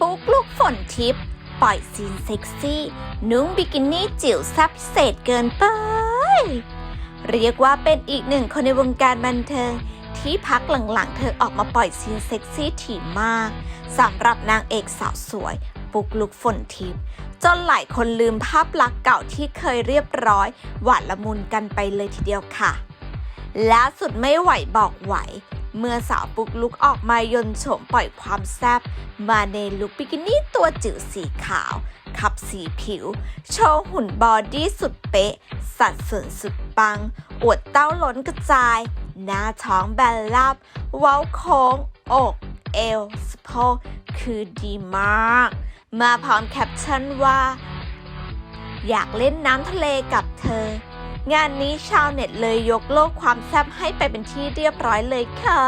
ปุ๊กลูกฝนทิพย์ปล่อยซีนเซ็กซี่ นุ่งบิกินี่จิ๋วแซ่บพิเศษเกินไป เรียกว่าเป็นอีกหนึ่งคนในวงการบันเทิง ที่พักหลังๆ เธอออกมาปล่อยซีนเซ็กซี่ถี่มากสำหรับนางเอกสาวสวย ปุกลุกฝนทิพย์จนหลายคนลืมภาพลักษณ์เก่าที่เคยเรียบร้อย หวานละมุนกันไปเลยทีเดียวค่ะล่าสุดไม่ไหวบอกไหว เมื่อสาวปุกลุกออกมายนโฉมปล่อยความแซบมาในลุคบิกินี่ตัวจิ๋วสีขาว ขับสีผิว โชว์หุ่นบอดี้สุดเป๊ะ สัดส่วนสุดปัง อวดเต้าล้นกระจาย หน้าท้องแบนลับ เว้าโค้ง อก เอวสะโพกคือดีมาก มาพร้อมแคปชั่นว่า อยากเล่นน้ำทะเลกับเธอ งานนี้ชาวเน็ตเลยยกโลกความแซ่บให้ไปเป็นที่เรียบร้อยเลยค่ะ